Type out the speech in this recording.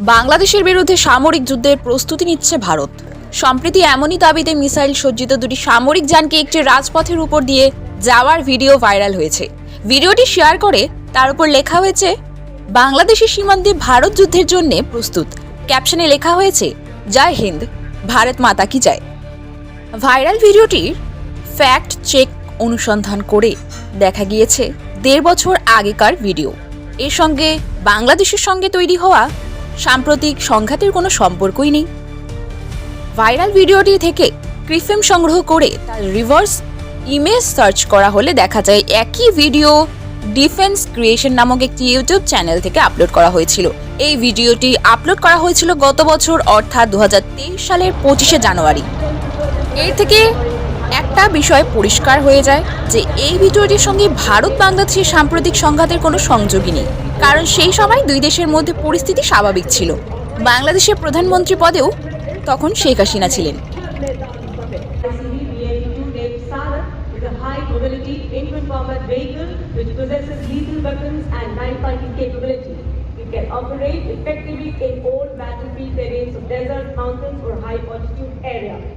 বাংলাদেশের বিরুদ্ধে সামরিক যুদ্ধের প্রস্তুতি নিচ্ছে ভারত। সম্প্রতি এমনই দাবিতে মিসাইল সজ্জিত দুটি সামরিক যানকে একটি রাজপথের উপর দিয়ে যাওয়ার ভিডিও ভাইরাল হয়েছে। ভিডিওটি শেয়ার করে তার উপর লেখা হয়েছে বাংলাদেশের সীমান্তে ভারত যুদ্ধের জন্য প্রস্তুত। ক্যাপশনে লেখা হয়েছে, জয় হিন্দ, ভারত মাতা কি যায় ভাইরাল ভিডিওটির ফ্যাক্ট চেক অনুসন্ধান করে দেখা গিয়েছে, দেড় বছর আগেকার ভিডিও। এর সঙ্গে বাংলাদেশের সঙ্গে তৈরি হওয়া সাম্প্রতিক সংঘাতের কোনো সম্পর্কই নেই। ভাইরাল ভিডিওটি থেকে ক্রিফেম সংগ্রহ করে তার রিভার্স ইমেজ সার্চ করা হলে দেখা যায় একই ভিডিও ডিফেন্স ক্রিয়েশন নামক একটি ইউটিউব চ্যানেল থেকে আপলোড করা হয়েছিল। এই ভিডিওটি আপলোড করা হয়েছিল গত বছর, অর্থাৎ দু হাজার তেইশ সালের পঁচিশে জানুয়ারি। এর থেকে একটা বিষয় পরিষ্কার হয়ে যায় যে এই ভিডিওটির সঙ্গে ভারত বাংলাদেশের সাম্প্রতিক সংঘাতের কোনো সংযোগই নেই। কারণ সেই সময় দুই দেশের মধ্যে পরিস্থিতি স্বাভাবিক ছিল। বাংলাদেশের প্রধানমন্ত্রী পদেও তখন শেখ হাসিনা ছিলেন।